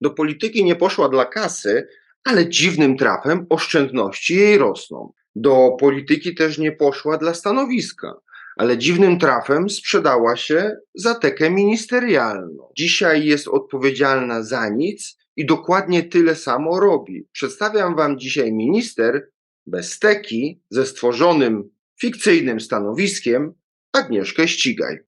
Do polityki nie poszła dla kasy, ale dziwnym trafem oszczędności jej rosną. Do polityki też nie poszła dla stanowiska, ale dziwnym trafem sprzedała się za tekę ministerialną. Dzisiaj jest odpowiedzialna za nic i dokładnie tyle samo robi. Przedstawiam wam dzisiaj minister bez teki ze stworzonym fikcyjnym stanowiskiem Agnieszkę Ścigaj.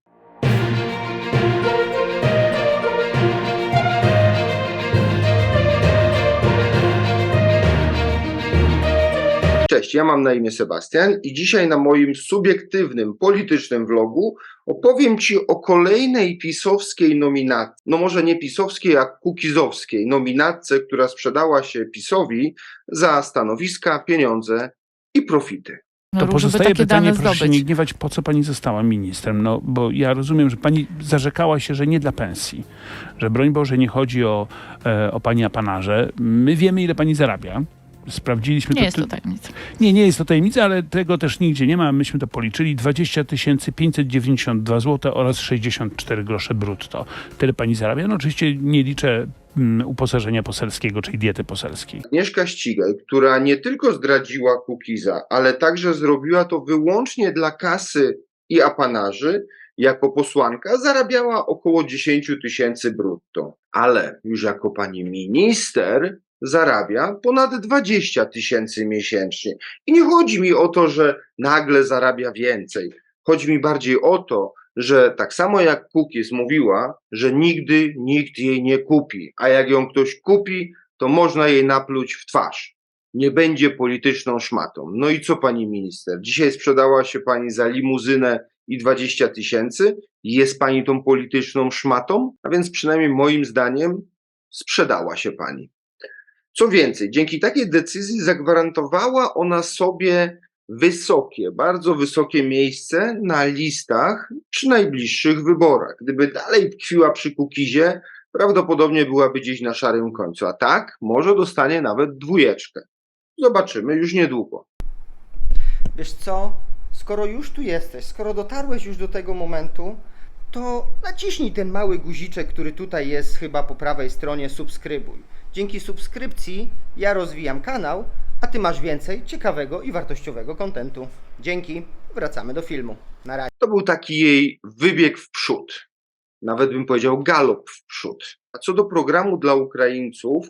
Cześć, ja mam na imię Sebastian i dzisiaj na moim subiektywnym politycznym vlogu opowiem Ci o kolejnej pisowskiej nominacji, no może nie pisowskiej, a kukizowskiej nominatce, która sprzedała się PiSowi za stanowiska, pieniądze i profity. No, To pozostaje pytanie, proszę się zdobyć. nie gniewać, po co pani została ministrem? No, bo ja rozumiem, że pani zarzekała się, że nie dla pensji, że broń Boże nie chodzi o, e, o pani apanarze. My wiemy, ile pani zarabia. Sprawdziliśmy Nie to. jest to tajemnica. Nie, nie jest to tajemnica, ale tego też nigdzie nie ma. Myśmy to policzyli. 20 592 zł oraz 64 grosze brutto. Tyle pani zarabia. No oczywiście nie liczę mm, uposażenia poselskiego, czyli diety poselskiej. Agnieszka Ścigaj, która nie tylko zdradziła Kukiza, ale także zrobiła to wyłącznie dla kasy i apanarzy, jako posłanka zarabiała około 10 tysięcy brutto. Ale już jako pani minister zarabia ponad 20 tysięcy miesięcznie. I nie chodzi mi o to, że nagle zarabia więcej. Chodzi mi bardziej o to, że tak samo jak Kukiz mówiła, że nigdy nikt jej nie kupi, a jak ją ktoś kupi, to można jej napluć w twarz. Nie będzie polityczną szmatą. No i co pani minister? Dzisiaj sprzedała się pani za limuzynę i 20 tysięcy? Jest pani tą polityczną szmatą? A więc przynajmniej moim zdaniem sprzedała się pani. Co więcej, dzięki takiej decyzji zagwarantowała ona sobie wysokie, bardzo wysokie miejsce na listach przy najbliższych wyborach. Gdyby dalej tkwiła przy Kukizie, prawdopodobnie byłaby gdzieś na szarym końcu. A tak, może dostanie nawet dwójeczkę. Zobaczymy już niedługo. Wiesz co? Skoro już tu jesteś, skoro dotarłeś już do tego momentu, to naciśnij ten mały guziczek, który tutaj jest chyba po prawej stronie subskrybuj. Dzięki subskrypcji ja rozwijam kanał, a ty masz więcej ciekawego i wartościowego kontentu. Dzięki. Wracamy do filmu. Na razie. To był taki jej wybieg w przód. Nawet bym powiedział galop w przód. A co do programu dla Ukraińców,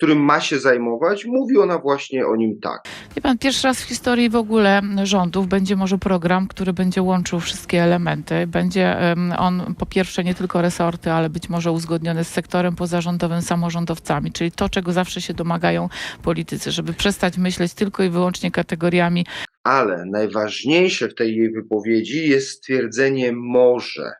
którym ma się zajmować, mówi ona właśnie o nim tak. Wie pan, pierwszy raz w historii w ogóle rządów będzie może program, który będzie łączył wszystkie elementy. Będzie on po pierwsze nie tylko resorty, ale być może uzgodniony z sektorem pozarządowym, samorządowcami, czyli to, czego zawsze się domagają politycy, żeby przestać myśleć tylko i wyłącznie kategoriami Ale najważniejsze w tej jej wypowiedzi jest stwierdzenie może.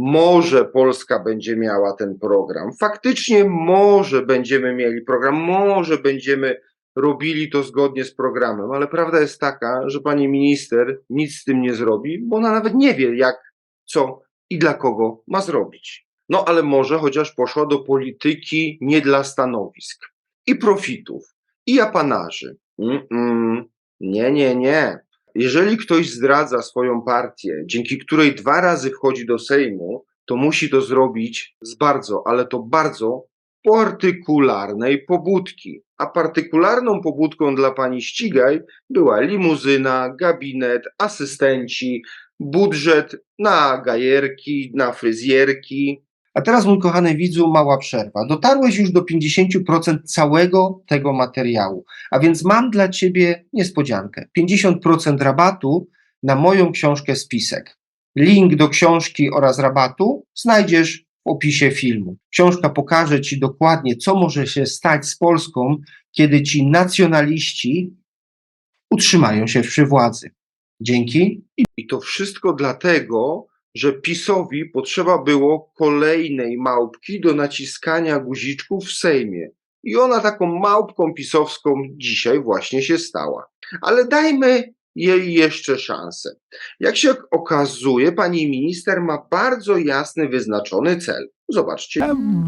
Może Polska będzie miała ten program. Faktycznie może będziemy mieli program, może będziemy robili to zgodnie z programem, ale prawda jest taka, że pani minister nic z tym nie zrobi, bo ona nawet nie wie, jak, co i dla kogo ma zrobić. No ale może chociaż poszła do polityki nie dla stanowisk i profitów, i apanarzy. Mm-mm. Nie, nie, nie. Jeżeli ktoś zdradza swoją partię, dzięki której dwa razy wchodzi do Sejmu, to musi to zrobić z bardzo, ale to bardzo partykularnej pobudki. A partykularną pobudką dla pani Ścigaj była limuzyna, gabinet, asystenci, budżet na gajerki, na fryzjerki. A teraz, mój kochany widzu, mała przerwa. Dotarłeś już do 50% całego tego materiału. A więc mam dla Ciebie niespodziankę. 50% rabatu na moją książkę Spisek. Link do książki oraz rabatu znajdziesz w opisie filmu. Książka pokaże Ci dokładnie, co może się stać z Polską, kiedy ci nacjonaliści utrzymają się przy władzy. Dzięki. I to wszystko dlatego, że PiSowi potrzeba było kolejnej małpki do naciskania guziczków w Sejmie. I ona taką małpką pisowską dzisiaj właśnie się stała. Ale dajmy jej jeszcze szansę. Jak się okazuje, pani minister ma bardzo jasny, wyznaczony cel. Zobaczcie.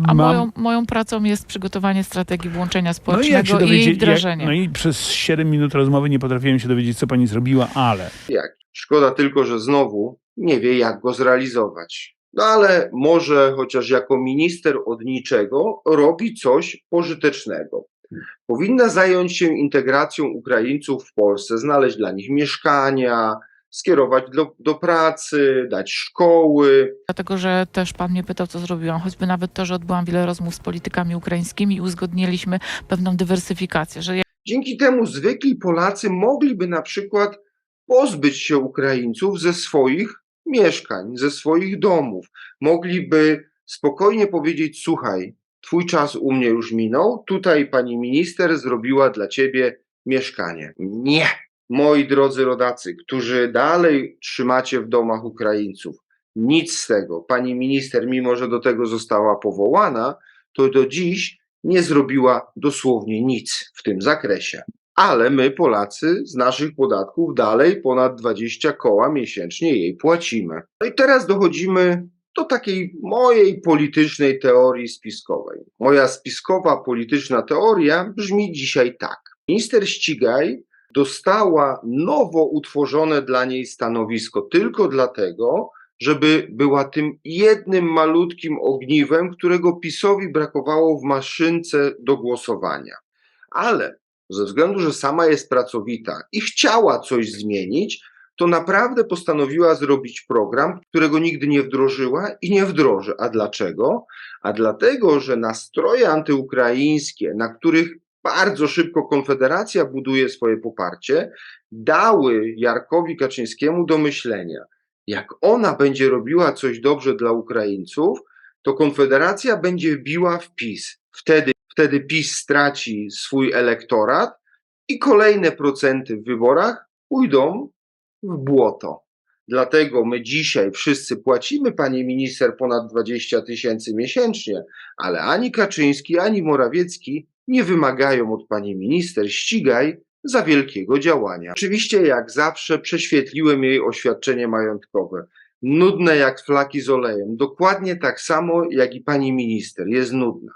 A moją, moją pracą jest przygotowanie strategii włączenia No i, społecznego jak się i jej wdrażanie. jak, no i przez 7 minut rozmowy nie potrafiłem się dowiedzieć, co pani zrobiła, ale Jak? Szkoda tylko, że znowu nie wie, jak go zrealizować. No ale może chociaż jako minister od niczego robi coś pożytecznego. Powinna zająć się integracją Ukraińców w Polsce, znaleźć dla nich mieszkania, skierować do, do pracy, dać szkoły, Dlatego, że też pan mnie pytał, co zrobiłam, choćby nawet to, że odbyłam wiele rozmów z politykami ukraińskimi i uzgodniliśmy pewną dywersyfikację, że Dzięki temu zwykli Polacy mogliby na przykład pozbyć się Ukraińców ze swoich mieszkań, ze swoich domów. Mogliby spokojnie powiedzieć: Słuchaj, twój czas u mnie już minął, tutaj pani minister zrobiła dla ciebie mieszkanie. Nie! Moi drodzy rodacy, którzy dalej trzymacie w domach Ukraińców, nic z tego. Pani minister, mimo że do tego została powołana, to do dziś nie zrobiła dosłownie nic w tym zakresie. Ale my, Polacy, z naszych podatków dalej ponad 20 koła miesięcznie jej płacimy. No i teraz dochodzimy do takiej mojej politycznej teorii spiskowej. Moja spiskowa polityczna teoria brzmi dzisiaj tak. Minister Ścigaj dostała nowo utworzone dla niej stanowisko tylko dlatego, żeby była tym jednym malutkim ogniwem, którego PiSowi brakowało w maszynce do głosowania. Ale ze względu, że sama jest pracowita i chciała coś zmienić, to naprawdę postanowiła zrobić program, którego nigdy nie wdrożyła i nie wdroży. A dlaczego? A dlatego, że nastroje antyukraińskie, na których bardzo szybko Konfederacja buduje swoje poparcie, dały Jarkowi Kaczyńskiemu do myślenia jak ona będzie robiła coś dobrze dla Ukraińców, to Konfederacja będzie biła w PiS. Wtedy, wtedy PiS straci swój elektorat i kolejne procenty w wyborach pójdą w błoto. Dlatego my dzisiaj wszyscy płacimy pani minister ponad 20 tysięcy miesięcznie, ale ani Kaczyński, ani Morawiecki nie wymagają od pani minister ścigaj za wielkiego działania. Oczywiście, jak zawsze, prześwietliłem jej oświadczenie majątkowe. Nudne jak flaki z olejem. Dokładnie tak samo jak i pani minister. Jest nudna.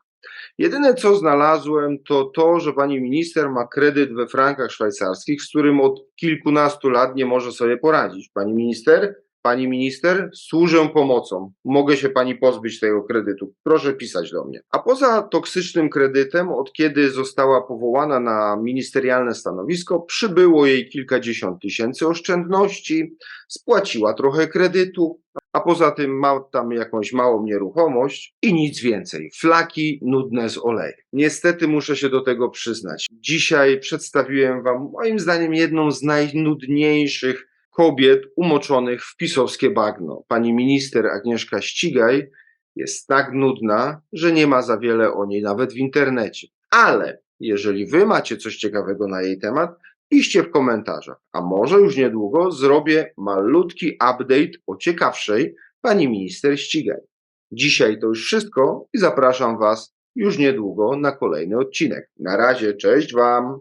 Jedyne co znalazłem, to to, że pani minister ma kredyt we frankach szwajcarskich, z którym od kilkunastu lat nie może sobie poradzić. Pani minister, pani minister, służę pomocą. Mogę się pani pozbyć tego kredytu. Proszę pisać do mnie. A poza toksycznym kredytem, od kiedy została powołana na ministerialne stanowisko, przybyło jej kilkadziesiąt tysięcy oszczędności, spłaciła trochę kredytu, a poza tym ma tam jakąś małą nieruchomość i nic więcej. Flaki nudne z olejem. Niestety muszę się do tego przyznać. Dzisiaj przedstawiłem Wam, moim zdaniem, jedną z najnudniejszych kobiet umoczonych w pisowskie bagno. Pani minister Agnieszka Ścigaj jest tak nudna, że nie ma za wiele o niej nawet w internecie. Ale jeżeli Wy macie coś ciekawego na jej temat, piszcie w komentarzach. A może już niedługo zrobię malutki update o ciekawszej pani minister Ścigaj. Dzisiaj to już wszystko i zapraszam Was już niedługo na kolejny odcinek. Na razie, cześć Wam!